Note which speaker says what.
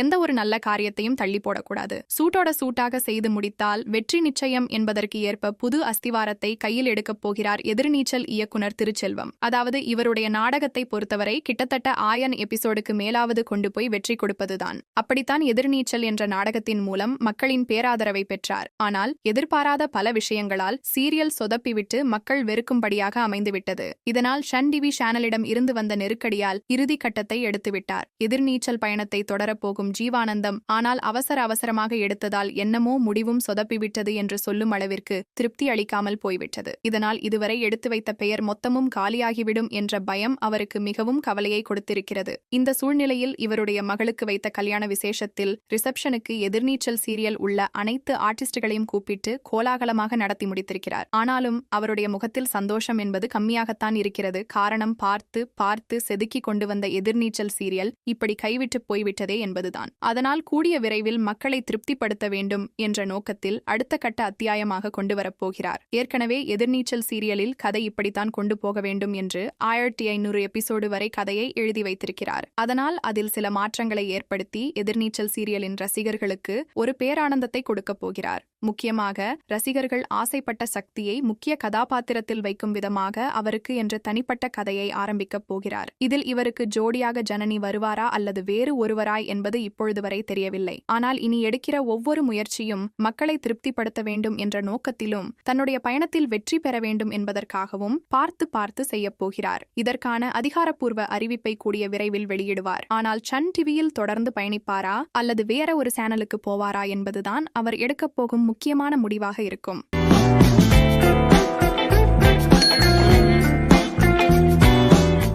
Speaker 1: எந்த ஒரு நல்ல காரியத்தையும் தள்ளி போடக்கூடாது. சூட்டோட சூட்டாக செய்து முடித்தால் வெற்றி நிச்சயம் என்பதற்கு ஏற்ப புது அஸ்திவாரத்தை கையில் எடுக்கப் போகிறார் எதிர்நீச்சல் இயக்குனர் திருச்செல்வம். அதாவது இவருடைய நாடகத்தை பொறுத்தவரை கிட்டத்தட்ட ஆயன் எபிசோடுக்கு மேலாவது கொண்டு போய் வெற்றி கொடுப்பதுதான். அப்படித்தான் எதிர்நீச்சல் என்ற நாடகத்தின் மூலம் மக்களின் பேராதரவை பெற்றார். ஆனால் எதிர்பாராத பல விஷயங்களால் சீரியல் சொதப்பிவிட்டு மக்கள் வெறுக்கும்படியாக அமைந்துவிட்டது. இதனால் சன் டிவி சேனலிடம் இருந்து வந்த நெருக்கடியால் இறுதி கட்டத்தை எடுத்துவிட்டார். எதிர்நீச்சல் பயணத்தை தொடரப்போகும் ஜீவானந்தம். ஆனால் அவசர அவசரமாக எடுத்ததால் என்னமோ முடிவும் சொதப்பிவிட்டது என்று சொல்லும் அளவிற்கு திருப்தி அளிக்காமல் போய்விட்டது. இதனால் இதுவரை எடுத்து வைத்த பெயர் மொத்தமும் காலியாகிவிடும் என்ற பயம் அவருக்கு மிகவும் கவலையை கொடுத்திருக்கிறது. இந்த சூழ்நிலையில் இவருடைய மகளுக்கு வைத்த கல்யாண விசேஷத்தில் ரிசப்ஷனுக்கு எதிர்நீச்சல் சீரியல் உள்ள அனைத்து ஆர்டிஸ்டுகளையும் கூப்பிட்டு கோலாகலமாக நடத்தி முடித்திருக்கிறார். ஆனாலும் அவருடைய முகத்தில் சந்தோஷம் என்பது கம்மியாகத்தான் இருக்கிறது. காரணம் பார்த்து பார்த்து செதுக்கி கொண்டு வந்த எதிர்நீச்சல் சீரியல் இப்படி கைவிட்டு போய்விட்டதே என்பது என்பதுதான் அதனால் கூடிய விரைவில் மக்களை திருப்திப்படுத்த வேண்டும் என்ற நோக்கத்தில் அடுத்த கட்ட அத்தியாயமாக கொண்டு வரப்போகிறார் ஏற்கனவே எதிர்நீச்சல் சீரியலில் கதை இப்படித்தான் கொண்டு போக வேண்டும் என்று ஆயிரத்தி ஐநூறு எபிசோடு வரை கதையை எழுதி வைத்திருக்கிறார். அதனால் அதில் சில மாற்றங்களை ஏற்படுத்தி எதிர்நீச்சல் சீரியலின் ரசிகர்களுக்கு ஒரு பேரானந்தத்தை கொடுக்கப் போகிறார். முக்கியமாக ரசிகர்கள் ஆசைப்பட்ட சக்தியை முக்கிய கதாபாத்திரத்தில் வைக்கும் விதமாக அவருக்கு என்ற தனிப்பட்ட கதையை ஆரம்பிக்கப் போகிறார். இதில் இவருக்கு ஜோடியாக ஜனனி வருவாரா அல்லது வேறு ஒருவராய் என்பது இப்பொழுது வரை தெரியவில்லை. ஆனால் இனி எடுக்கிற ஒவ்வொரு முயற்சியும் மக்களை திருப்திப்படுத்த வேண்டும் என்ற நோக்கத்திலும் தன்னுடைய பயணத்தில் வெற்றி பெற வேண்டும் என்பதற்காகவும் பார்த்து பார்த்து செய்யப் போகிறார். இதற்கான அதிகாரப்பூர்வ அறிவிப்பை கூடிய விரைவில் வெளியிடுவார். ஆனால் சன் டிவியில் தொடர்ந்து பயணிப்பாரா அல்லது வேற ஒரு சேனலுக்கு போவாரா என்பதுதான் அவர் எடுக்கப் போகும் முக்கியமான முடிவாக இருக்கும்.